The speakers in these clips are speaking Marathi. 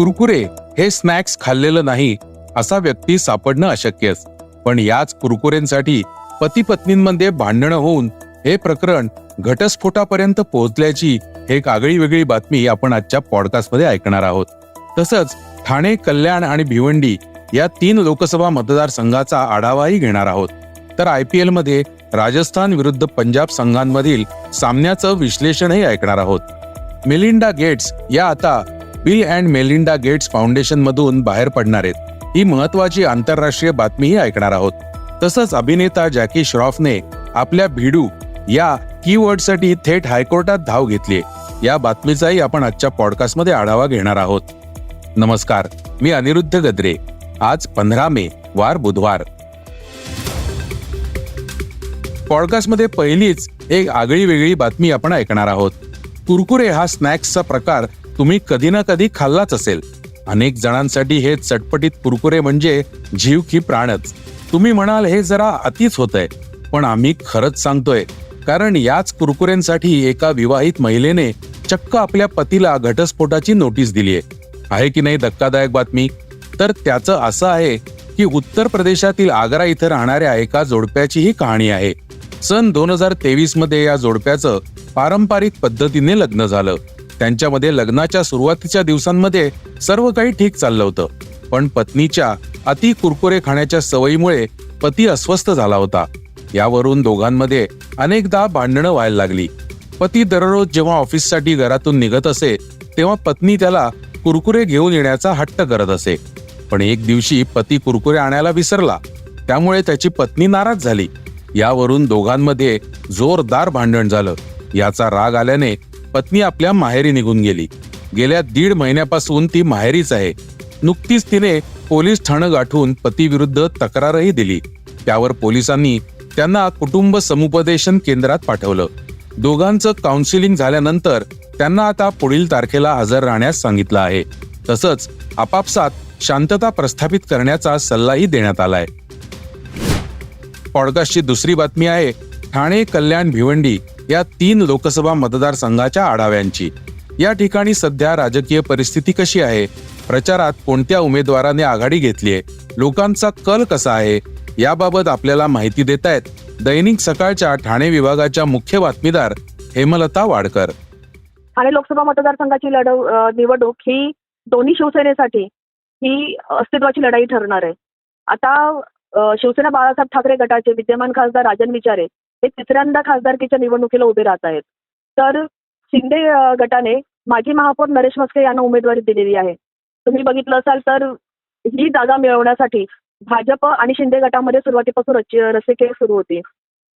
कुरकुरे हे स्नॅक्स खाल्लेलं नाही असा व्यक्ती सापडणं अशक्यच. पण याच कुरकुरेंसाठी पती पत्नींमध्ये भांडणं होऊन हे प्रकरण घटस्फोटापर्यंत पोहोचल्याची एक आगळी वेगळी बातमी आपण आजच्या पॉडकास्टमध्ये ऐकणार आहोत. तसंच ठाणे कल्याण आणि भिवंडी या तीन लोकसभा मतदारसंघाचा आढावाही घेणार आहोत. तर आय पी एलमध्ये राजस्थान विरुद्ध पंजाब संघांमधील सामन्याचं विश्लेषणही ऐकणार आहोत. मिलिंडा गेट्स या आता Bill and Melinda Gates Foundation मधून बाहेर पडणार आहेत. ही महत्वाची आंतरराष्ट्रीय बातमीही ऐकणार आहोत. तसंच अभिनेता जॅकी श्रॉफने आपल्या भिडू या कीवर्डसाठी थेट हायकोर्टात धाव घेतली या बातमीचाही आपण आजच्या पॉडकास्टमध्ये आढावा घेणार आहोत. नमस्कार मी अनिरुद्ध गद्रे. आज पंधरा मे वार बुधवार. पॉडकास्टमध्ये पहिलीच एक आगळी वेगळी बातमी आपण ऐकणार आहोत. कुरकुरे हा स्नॅक्सचा प्रकार तुम्ही कधी ना कधी खाल्लाच असेल. अनेक जणांसाठी हे चटपटीत कुरकुरे म्हणजे जीव की प्राणच. तुम्ही म्हणाल हे जरा अतिच आहे पण आम्ही खरंच सांगतोय कारण याच कुरकुरेंसाठी एका विवाहित महिलेने चक्क आपल्या पतीला घटस्फोटाची नोटीस दिली आहे आहे की नाही धक्कादायक बातमी? तर त्याचं असं आहे की उत्तर प्रदेशातील आग्रा इथं राहणाऱ्या एका जोडप्याची ही कहाणी आहे. सन दोन हजार तेवीसमध्ये या जोडप्याचं पारंपरिक पद्धतीने लग्न झालं. त्यांच्यामध्ये लग्नाच्या सुरुवातीच्या दिवसांमध्ये सर्व काही ठीक चाललं होतं. पण पत्नीच्या अति कुरकुरे खाण्याच्या सवयीमुळे पती अस्वस्थ झाला होता. यावरून दोघांमध्ये अनेकदा भांडणं व्हायला लागली. पती दररोज जेव्हा ऑफिससाठी घरातून निघत असे तेव्हा पत्नी त्याला कुरकुरे घेऊन येण्याचा हट्ट करत असे. पण एक दिवशी पती कुरकुरे आणायला विसरला. त्यामुळे त्याची पत्नी नाराज झाली. यावरून दोघांमध्ये जोरदार भांडण झालं. याचा राग आल्याने पत्नी आपल्या माहेरी निघून गेली. गेल्या दीड महिन्यापासून ती माहेरीच आहे. नुकतीच तिने पोलीस ठाणं गाठून पतीविरुद्ध तक्रारही दिली. त्यावर पोलिसांनी त्यांना कुटुंब समुपदेशन केंद्रात पाठवलं. दोघांचं काउन्सिलिंग झाल्यानंतर त्यांना आता पुढील तारखेला हजर राहण्यास सांगितलं आहे. तसंच आपापसात शांतता प्रस्थापित करण्याचा सल्लाही देण्यात आलाय. पॉडकास्टची दुसरी बातमी आहे ठाणे कल्याण भिवंडी या तीन लोकसभा मतदारसंघाच्या आढाव्यांची. या ठिकाणी सध्या राजकीय परिस्थिती कशी आहे? प्रचारात कोणत्या उमेदवाराने आघाडी घेतली आहे लोकांचा कल कसा आहे? याबाबत आपल्याला माहिती देत आहेत दैनिक सकाळच्या ठाणे विभागाच्या मुख्य बातमीदार हेमलता वाडकर. ठाणे लोकसभा मतदारसंघाची लढव निवडणूक ही दोन्ही शिवसेनेसाठी ही अस्तित्वाची लढाई ठरणार आहे. आता शिवसेना बाळासाहेब ठाकरे गटाचे विद्यमान खासदार राजन विचारे हे तिसऱ्यांदा खासदारकीच्या निवडणुकीला उभे राहत आहेत. तर शिंदे गटाने माजी महापौर नरेश मस्के यांना उमेदवारी दिलेली आहे. तुम्ही बघितलं असाल तर ही जागा मिळवण्यासाठी भाजप आणि शिंदे गटामध्ये सुरुवातीपासून रच- रस्सीखेच सुरू होती.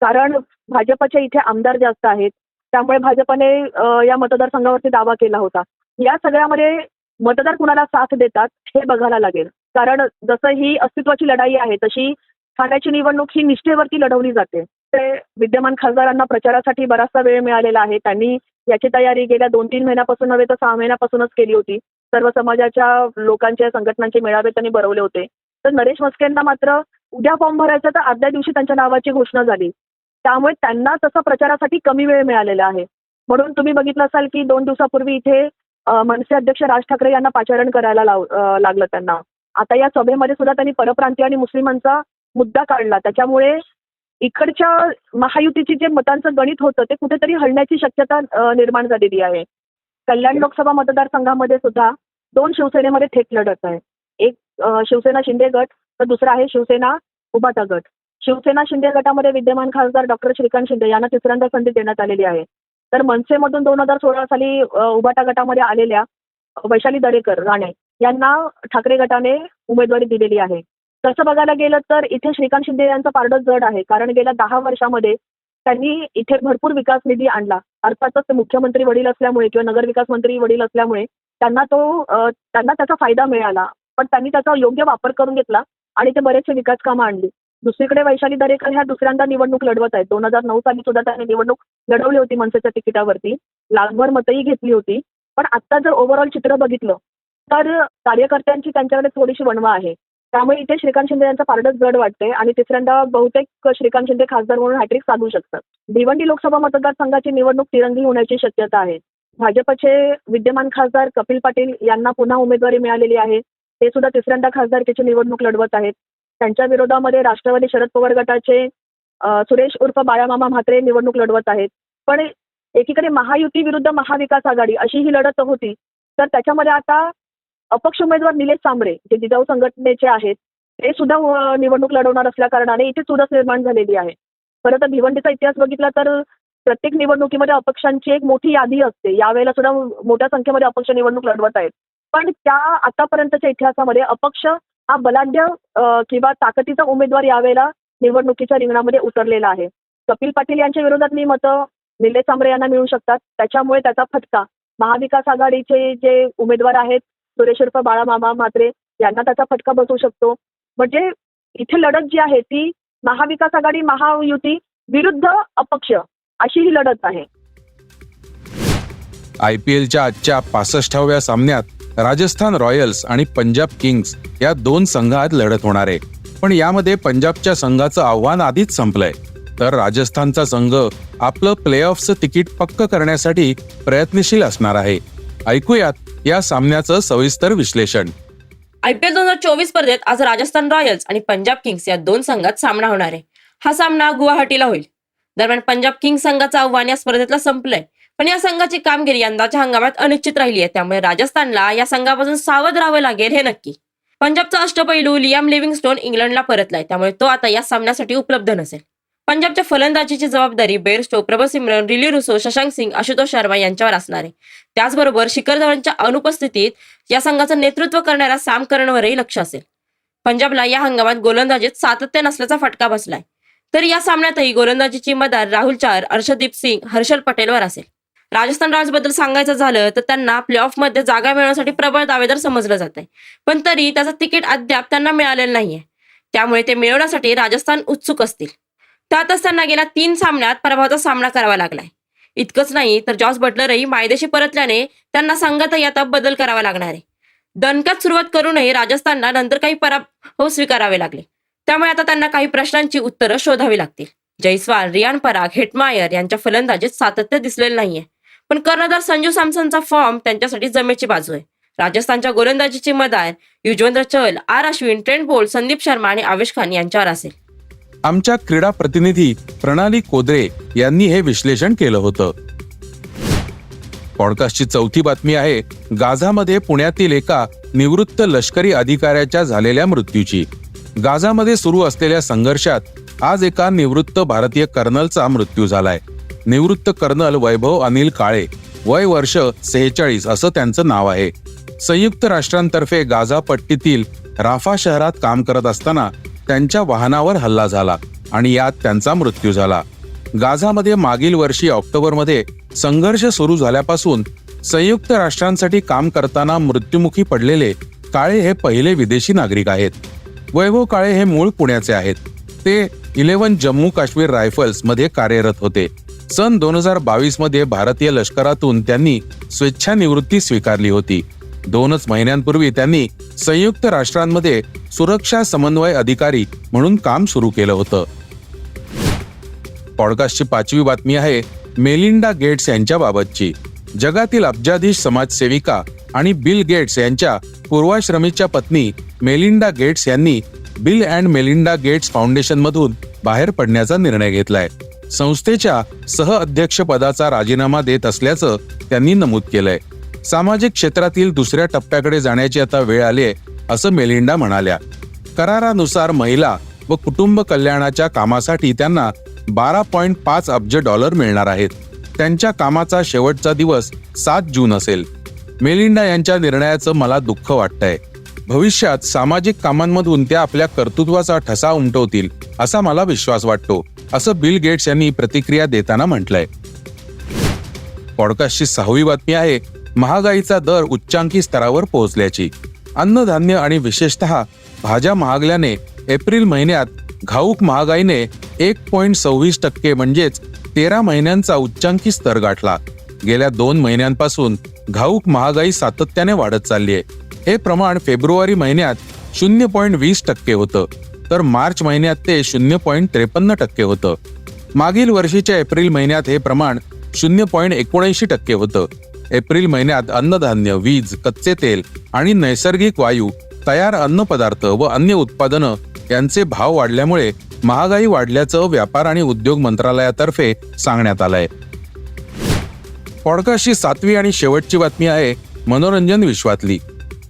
कारण भाजपचे इथे आमदार जास्त आहेत. त्यामुळे भाजपने या मतदारसंघावरती दावा केला होता. या सगळ्यामध्ये मतदार कुणाला साथ देतात हे बघायला लागेल. कारण जसं ही अस्तित्वाची लढाई आहे तशी ठाण्याची निवडणूक ही निष्ठेवरती लढवली जाते. ते विद्यमान खासदारांना प्रचारासाठी बराचसा वेळ मिळालेला आहे. त्यांनी याची तयारी गेल्या दोन तीन महिन्यापासून नव्हे तर सहा महिन्यापासूनच केली होती. सर्व समाजाच्या लोकांच्या संघटनांचे मेळावे त्यांनी भरवले होते. तर नरेश मस्केंना मात्र उद्या फॉर्म भरायचा तर आदल्या दिवशी त्यांच्या नावाची घोषणा झाली. त्यामुळे त्यांना तसं प्रचारासाठी कमी वेळ मिळालेला आहे. म्हणून तुम्ही बघितलं असाल की दोन दिवसापूर्वी इथे मनसे अध्यक्ष राज ठाकरे यांना पाचारण करायला लाव लागलं त्यांना. आता या सभेमध्ये सुद्धा त्यांनी परप्रांतीय आणि मुस्लिमांचा मुद्दा काढला. त्याच्यामुळे इकडच्या महायुतीची जे मतांचं गणित होतं ते कुठेतरी हलण्याची शक्यता निर्माण झालेली आहे. कल्याण लोकसभा मतदारसंघामध्ये सुद्धा दोन शिवसेनेमध्ये थेट लढत आहे. एक शिवसेना शिंदे गट तर दुसरा आहे शिवसेना उबाटा गट. शिवसेना शिंदे गटामध्ये विद्यमान खासदार डॉक्टर श्रीकांत शिंदे यांना तिसऱ्यांदा संधी देण्यात आलेली आहे. तर मनसेमधून दोन हजार सोळा साली अ, उबाटा गटामध्ये आलेल्या वैशाली दरेकर राणे यांना ठाकरे गटाने उमेदवारी दिलेली आहे. तसं बघायला गेलं तर इथे श्रीकांत शिंदे यांचं पारडं जड आहे. कारण गेल्या दहा वर्षामध्ये त्यांनी इथे भरपूर विकास निधी आणला. अर्थातच ते मुख्यमंत्री वडील असल्यामुळे किंवा नगरविकास मंत्री वडील असल्यामुळे त्यांना तो त्यांना त्याचा फायदा मिळाला. पण त्यांनी त्याचा योग्य वापर करून घेतला आणि ते बरेचसे विकास कामं आणली. दुसरीकडे वैशाली दरेकर ह्या दुसऱ्यांदा निवडणूक लढवत आहेत. दोन हजार नऊ साली सुद्धा त्यांनी निवडणूक लढवली होती मनसेच्या तिकिटावरती. लाखभर मतही घेतली होती. पण आता जर ओव्हरऑल चित्र बघितलं तर कार्यकर्त्यांची त्यांच्याकडे थोडीशी वणवा आहे. त्यामुळे इथे श्रीकांत शिंदे यांचं पारडच जड वाटते आणि तिसऱ्यांदा बहुतेक श्रीकांत शिंदे खासदार म्हणून हॅट्रिक साधू शकतात. भिवंडी लोकसभा मतदारसंघाची निवडणूक तिरंगी होण्याची शक्यता आहे. भाजपचे विद्यमान खासदार कपिल पाटील यांना पुन्हा उमेदवारी मिळालेली आहे. ते सुद्धा तिसऱ्यांदा खासदारकीची निवडणूक लढवत आहेत. त्यांच्या विरोधामध्ये राष्ट्रवादी शरद पवार गटाचे सुरेश उर्फ बाळामामा म्हात्रे निवडणूक लढवत आहेत. पण एकीकडे महायुती विरुद्ध महाविकास आघाडी अशी ही लढत होती तर त्याच्यामध्ये आता अपक्ष उमेदवार निलेश सांबरे जे जिजाऊ संघटनेचे आहेत ते सुद्धा निवडणूक लढवणार असल्या कारणाने इथे चुरस निर्माण झालेली आहे. खरं तर भिवंडीचा इतिहास बघितला तर प्रत्येक निवडणुकीमध्ये अपक्षांची एक मोठी यादी असते. यावेळेला सुद्धा मोठ्या संख्येमध्ये अपक्ष निवडणूक लढवत आहेत. पण त्या आतापर्यंतच्या इतिहासामध्ये अपक्ष हा बलाढ्य किंवा ताकदीचा उमेदवार यावेळेला निवडणुकीच्या रिंगणामध्ये उतरलेला आहे. कपिल पाटील यांच्या विरोधातली मतं निलेश सांबरे यांना मिळू शकतात. त्याच्यामुळे त्याचा फटका महाविकास आघाडीचे जे उमेदवार आहेत सुरेश उर्फ बाळामामा म्हात्रे यांना त्याचा फटका बसू शकतो. म्हणजे इथे लढत जी आहे ती महाविकास आघाडी महायुती विरुद्ध अपक्ष अशी ही लढत आहे. आय पी एलच्या आजच्या पासष्टाव्या सामन्यात राजस्थान रॉयल्स आणि पंजाब किंग्स या दोन संघात लढत होणार आहे. पण यामध्ये पंजाबच्या संघाचं आव्हान आधीच संपलंय. तर राजस्थानचा संघ आपलं प्ले ऑफचं तिकीट पक्क करण्यासाठी प्रयत्नशील असणार आहे. ऐकूयात या सामन्याचं सविस्तर विश्लेषण. आयपीएल दोन हजार चोवीस स्पर्धेत आज राजस्थान रॉयल्स आणि पंजाब किंग्स या दोन संघात सामना होणार आहे. हा सामना गुवाहाटीला होईल. दरम्यान पंजाब किंग्स संघाचं आव्हान या स्पर्धेतला संपलंय. पण या संघाची कामगिरी यंदाच्या हंगामात अनिश्चित राहिली आहे त्यामुळे राजस्थानला या संघापासून सावध राहावं लागेल हे नक्की. पंजाबचा अष्टपैलू लियाम लिव्हिंगस्टोन इंग्लंडला परतलाय. त्यामुळे तो आता या सामन्यासाठी उपलब्ध नसेल. पंजाबच्या फलंदाजीची जबाबदारी Bairstow Prabhsimran Rilee Rossouw Shashank Singh Ashutosh Sharma यांच्यावर असणार आहे. त्याचबरोबर शिखर धवनच्या अनुपस्थितीत या संघाचं नेतृत्व करणाऱ्या साम करणवरही लक्ष असेल. पंजाबला या हंगामात गोलंदाजीत सातत्य नसल्याचा फटका बसलाय. तर या सामन्यातही गोलंदाजीची मदार राहुल चार अर्षदीप सिंग हर्षल पटेलवर असेल. राजस्थान रॉयल्सबद्दल सांगायचं झालं तर त्यांना प्लेऑफमध्ये जागा मिळवण्यासाठी प्रबळ दावेदार समजलं जात आहे पण तरी त्याचं तिकीट अद्याप त्यांना मिळालेलं नाहीये. त्यामुळे ते मिळवण्यासाठी राजस्थान उत्सुक असतील. त्यातच त्यांना गेल्या तीन सामन्यात पराभवाचा सामना करावा लागलाय. इतकंच नाही तर जॉस बटलरही मायदेशी परतल्याने त्यांना संघातही आता बदल करावा लागणार आहे. दणक्यात सुरुवात करूनही राजस्थानला नंतर काही पराभव स्वीकारावे लागले. त्यामुळे आता त्यांना काही प्रश्नांची उत्तरं शोधावी लागतील. जयस्वाल रियान पराग हेटमायर यांच्या फलंदाजीत सातत्य दिसलेलं नाहीये. पण कर्णधार संजू सॅमसनचा फॉर्म त्यांच्यासाठी जमेची बाजू आहे. राजस्थानच्या गोलंदाजीची मदार Yuzvendra Chahal R Ashwin Trent Boult Sandeep Sharma आणि आवेश खान यांच्यावर असेल. आमच्या क्रीडा प्रतिनिधी प्रणाली कोदरे यांनी हे विश्लेषण केलं होतं. पॉडकास्टची चौथी बातमी आहे गाझामध्ये पुण्यातील एका निवृत्त लष्करी अधिकाऱ्याच्या झालेल्या मृत्यूची. गाझामध्ये सुरू असलेल्या संघर्षात आज एका निवृत्त भारतीय कर्नलचा मृत्यू झालाय. निवृत्त कर्नल वैभव अनिल काळे वय वर्ष सेहेचाळीस असं त्यांचं नाव आहे. संयुक्त राष्ट्रांतर्फे गाझा पट्टीतील राफा शहरात काम करत असताना त्यांच्या वाहनावर हल्ला झाला आणि यात त्यांचा मृत्यू झाला. गाझामध्ये मागील वर्षी ऑक्टोबरमध्ये संघर्ष सुरू झाल्यापासून संयुक्त राष्ट्रांसाठी काम करताना मृत्युमुखी पडलेले काळे हे पहिले विदेशी नागरिक आहेत. वैभव काळे हे मूळ पुण्याचे आहेत. ते इलेव्हन जम्मू काश्मीर रायफल्समध्ये कार्यरत होते. सन दोन हजार बावीसमध्ये भारतीय लष्करातून त्यांनी स्वेच्छानिवृत्ती स्वीकारली होती. दोनच महिन्यांपूर्वी त्यांनी संयुक्त राष्ट्रांमध्ये सुरक्षा समन्वय अधिकारी म्हणून काम सुरू केलं होतं. पॉडकास्टची पाचवी बातमी आहे मेलिंडा गेट्स यांच्या बाबतची जगातील अब्जाधीश समाजसेविका आणि बिल गेट्स यांच्या पूर्वाश्रमीच्या पत्नी मेलिंडा गेट्स यांनी Bill and Melinda Gates Foundation मधून बाहेर पडण्याचा निर्णय घेतलाय. संस्थेच्या सहअध्यक्ष पदाचा राजीनामा देत असल्याचं त्यांनी नमूद केलंय. सामाजिक क्षेत्रातील दुसऱ्या टप्प्याकडे जाण्याची आता वेळ आली आहे असं मेलिंडा म्हणाल्या. करारानुसार महिला व कुटुंब कल्याणाच्या कामासाठी त्यांना बारा पॉईंट पाच अब्ज डॉलर मिळणार आहेत. त्यांच्या कामाचा शेवटचा दिवस सात जून असेल. मेलिंडा यांच्या निर्णयाचं मला दुःख वाटतंय. भविष्यात सामाजिक कामांमधून त्या आपल्या कर्तृत्वाचा ठसा उमटवतील असा मला विश्वास वाटतो असं बिल गेट्स यांनी प्रतिक्रिया देताना म्हटलंय. पॉडकास्टची सहावी बातमी आहे महागाईचा दर उच्चांकी स्तरावर पोहोचल्याची. अन्नधान्य आणि विशेषतः भाज्या महागल्याने एप्रिल महिन्यात घाऊक महागाईने एक पॉईंट सव्वीस टक्के म्हणजेच तेरा महिन्यांचा उच्चांकी स्तर गाठला. गेल्या दोन महिन्यांपासून घाऊक महागाई सातत्याने वाढत चालली आहे. हे प्रमाण फेब्रुवारी महिन्यात शून्य पॉईंट वीस टक्के होतं तर मार्च महिन्यात ते शून्य पॉईंट त्रेपन्न टक्के होतं. मागील वर्षीच्या एप्रिल महिन्यात हे प्रमाण शून्य पॉईंट एकोणऐंशी टक्के होतं एप्रिल महिन्यात अन्नधान्य वीज कच्चे तेल आणि नैसर्गिक वायू तयार अन्नपदार्थ व अन्य उत्पादनं यांचे भाव वाढल्यामुळे महागाई वाढल्याचं व्यापार आणि उद्योग मंत्रालयातर्फे सांगण्यात आलंय. पॉडकास्टची सातवी आणि शेवटची बातमी आहे मनोरंजन विश्वातली.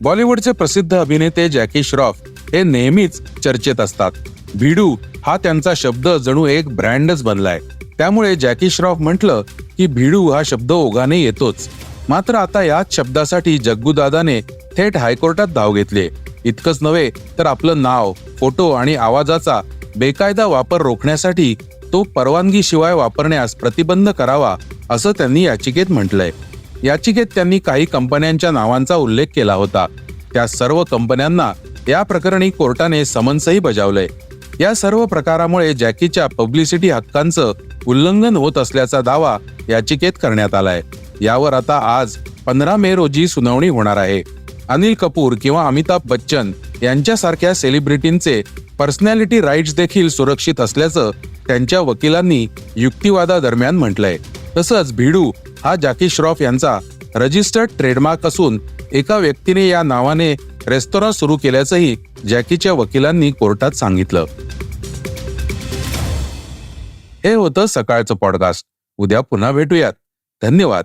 बॉलिवूडचे प्रसिद्ध अभिनेते जॅकी श्रॉफ हे नेहमीच चर्चेत असतात. भिडू हा त्यांचा शब्द जणू एक ब्रँडच बनलाय. त्यामुळे जॅकी श्रॉफ म्हटलं की भिडू हा शब्द ओघाने येतोच. मात्र आता याच शब्दासाठी जग्गूदादाने थेट हायकोर्टात धाव घेतली. इतकंच नव्हे तर आपलं नाव फोटो आणि आवाजाचा बेकायदा वापर रोखण्यासाठी तो परवानगीशिवाय वापरण्यास प्रतिबंध करावा असं त्यांनी याचिकेत म्हटलंय. याचिकेत त्यांनी काही कंपन्यांच्या नावांचा उल्लेख केला होता. त्या सर्व कंपन्यांना या प्रकरणी कोर्टाने समन्सही बजावलंय. या सर्व प्रकारामुळे जॅकीच्या पब्लिसिटी हक्कांचं उल्लंघन होत असल्याचा दावा याचिकेत करण्यात आलाय. यावर आता आज पंधरा मे रोजी सुनावणी होणार आहे. अनिल कपूर किंवा अमिताभ बच्चन यांच्यासारख्या सेलिब्रिटींचे पर्सनॅलिटी राईट्स देखील सुरक्षित असल्याचं त्यांच्या वकिलांनी युक्तिवादादरम्यान म्हटलंय. तसंच भिडू हा जॅकी श्रॉफ यांचा रजिस्टर्ड ट्रेडमार्क असून एका व्यक्तीने या नावाने रेस्टॉरंट सुरू केल्याचंही जॅकीच्या वकिलांनी कोर्टात सांगितलं. हे होतं सकाळचं पॉडकास्ट उद्या पुन्हा भेटूयात. धन्यवाद.